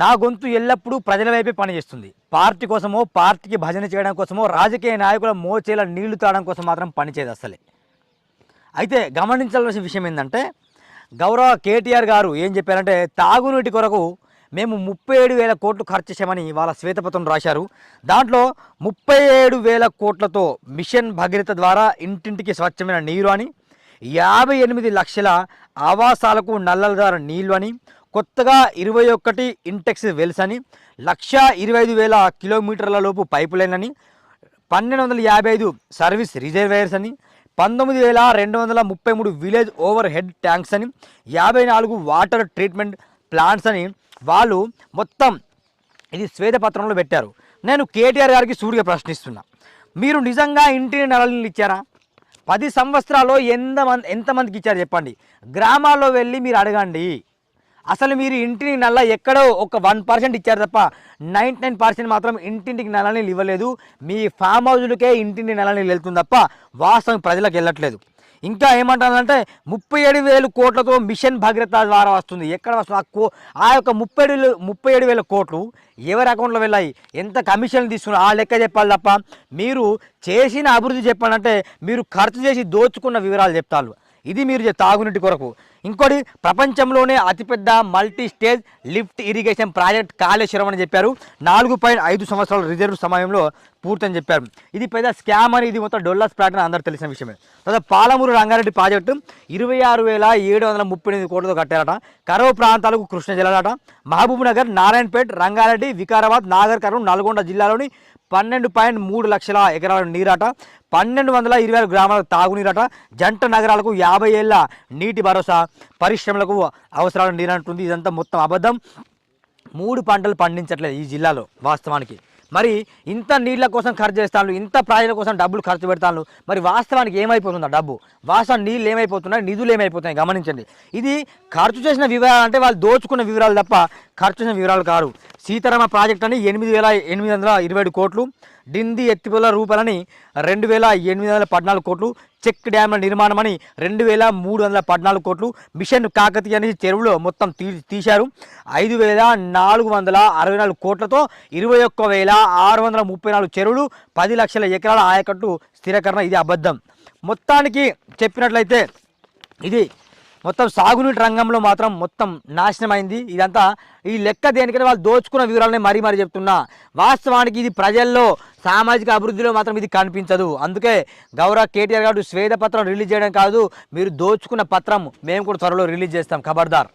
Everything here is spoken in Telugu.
నా గొంతు ఎల్లప్పుడూ ప్రజల వైపే పనిచేస్తుంది. పార్టీ కోసమో పార్టీకి భజన చేయడం కోసమో రాజకీయ నాయకుల మోచేల నీళ్ళు తాగడం కోసం మాత్రం పనిచేయదు అసలే. అయితే గమనించాల్సిన విషయం ఏంటంటే గౌరవ కేటీఆర్ గారు ఏం చెప్పారంటే తాగునీటి కొరకు మేము ముప్పై ఏడు వేల కోట్లు ఖర్చు చేశామని వాళ్ళ శ్వేతపత్రం రాశారు. దాంట్లో ముప్పై ఏడు వేల కోట్లతో మిషన్ భగీరథ ద్వారా ఇంటింటికి స్వచ్ఛమైన నీరు అని యాభై ఎనిమిది లక్షల ఆవాసాలకు నల్లల ద్వారా నీళ్ళు అని కొత్తగా ఇరవై ఒక్కటి ఇంటెక్స్ వెల్స్ అని లక్ష ఇరవై ఐదు వేల కిలోమీటర్ల లోపు పైపు లైన్ అని పన్నెండు వందల యాభై ఐదు సర్వీస్ రిజర్వేయర్స్ అని పంతొమ్మిది వేల రెండు వందల ముప్పై మూడు విలేజ్ ఓవర్ హెడ్ ట్యాంక్స్ అని యాభై నాలుగు వాటర్ ట్రీట్మెంట్ ప్లాంట్స్ అని వాళ్ళు మొత్తం ఇది శ్వేతపత్రంలో పెట్టారు. నేను కేటీఆర్ గారికి సూటిగా ప్రశ్నిస్తున్నా. మీరు నిజంగా ఇంటిని నలలు ఇచ్చారా? పది సంవత్సరాల్లో ఎంతమంది ఎంతమందికి ఇచ్చారు చెప్పండి. గ్రామాల్లో వెళ్ళి మీరు అడగండి. అసలు మీరు ఇంటిని నల్ల ఎక్కడో ఒక వన్ పర్సెంట్ ఇచ్చారు తప్ప నైంటీ నైన్ పర్సెంట్ మాత్రం ఇంటింటికి నల్ల ఇవ్వలేదు. మీ ఫామ్ హౌజులకే ఇంటింటి నెలని వెళ్తుంది తప్ప వాస్తవం ప్రజలకు వెళ్ళట్లేదు. ఇంకా ఏమంటారంటే ముప్పై ఏడు వేలు కోట్లతో మిషన్ భగ్రత ద్వారా వస్తుంది. ఎక్కడ వస్తుంది? ఆ కో ఆ యొక్క ముప్పై ఏడు ముప్పై ఏడు వేల కోట్లు ఎవరి అకౌంట్లో వెళ్ళాయి? ఎంత కమిషన్ తీసుకున్నారు ఆ లెక్క చెప్పాలి తప్ప మీరు చేసిన అభివృద్ధి చెప్పాలంటే మీరు ఖర్చు చేసి దోచుకున్న వివరాలు చెప్తారు. ఇది మీరు తాగునీటి కొరకు. ఇంకోటి ప్రపంచంలోనే అతిపెద్ద multi stage lift irrigation project Kaleshwaram అని చెప్పారు. నాలుగు పాయింట్ ఐదు సంవత్సరాల రిజర్వ్ సమయంలో పూర్తి అని చెప్పారు. ఇది పెద్ద స్కామ్ అని ఇది మొత్తం డొల్లాస్ ప్లాట్ అని అందరూ తెలిసిన విషయమే. తర్వాత పాలమూరు రంగారెడ్డి ప్రాజెక్టు ఇరవై ఆరు వేల ఏడు వందల ముప్పై ఎనిమిది కోట్లతో కట్టారట. కరవు ప్రాంతాలకు కృష్ణ జిల్లాలట మహబూబ్ నగర్ నారాయణపేట్ రంగారెడ్డి వికారాబాద్ నాగర్ కర్నూలు నల్గొండ జిల్లాలోని పన్నెండు పాయింట్ మూడు లక్షల ఎకరాల నీరాట. పన్నెండు వందల ఇరవై ఆరు గ్రామాలకు తాగునీరట. జంట నగరాలకు యాభై ఏళ్ళ నీటి భరోసా పరిశ్రమలకు అవసరాల నీరంటుంది ఇదంతా మొత్తం అబద్ధం. మూడు పంటలు పండించట్లేదు ఈ జిల్లాలో వాస్తవానికి. మరి ఇంత నీళ్ళ కోసం ఖర్చు చేస్తాను ఇంత ప్రాజెక్టుల కోసం డబ్బులు ఖర్చు పెడతాను మరి వాస్తవానికి ఏమైపోతుందా డబ్బు? వాస్తవం నీళ్ళు ఏమైపోతున్నాయి నిధులు ఏమైపోతున్నాయి గమనించండి. ఇది ఖర్చు చేసిన వివరాలు అంటే వాళ్ళు దోచుకున్న వివరాలు తప్ప ఖర్చు చేసిన వివరాలు కాదు సీతారామ ప్రాజెక్ట్ అని ఎనిమిది వేల ఎనిమిది వందల ఇరవై ఏడు కోట్లు డింది ఎత్తిపోల రూపాయలని రెండు వేల ఎనిమిది వందల పద్నాలుగు కోట్లు చెక్ డ్యామ్ల నిర్మాణం అని రెండు వేల మూడు వందల పద్నాలుగు కోట్లు మిషన్ కాకతీయ అనేది చెరువులో మొత్తం తీ తీశారు. ఐదు వేల నాలుగు వందల అరవై నాలుగు కోట్లతో ఇరవై ఒక్క వేల ఆరు వందల ముప్పై నాలుగు చెరువులు పది లక్షల ఎకరాల ఆయకట్టు స్థిరీకరణ. ఇది అబద్ధం. మొత్తానికి చెప్పినట్లయితే ఇది మొత్తం సాగునీటి రంగంలో మాత్రం మొత్తం నాశనమైంది. ఇదంతా ఈ లెక్క దేనికైనా వాళ్ళు దోచుకున్న వివరాలనే మరీ మరీ చెప్తున్నా. వాస్తవానికి ఇది ప్రజల్లో సామాజిక అభివృద్ధిలో మాత్రం ఇది కనిపించదు. అందుకే గౌరవ కేటీఆర్ గారు శ్వేత పత్రం రిలీజ్ చేయడం కాదు మీరు దోచుకున్న పత్రం మేము కూడా త్వరలో రిలీజ్ చేస్తాం. ఖబర్దార్.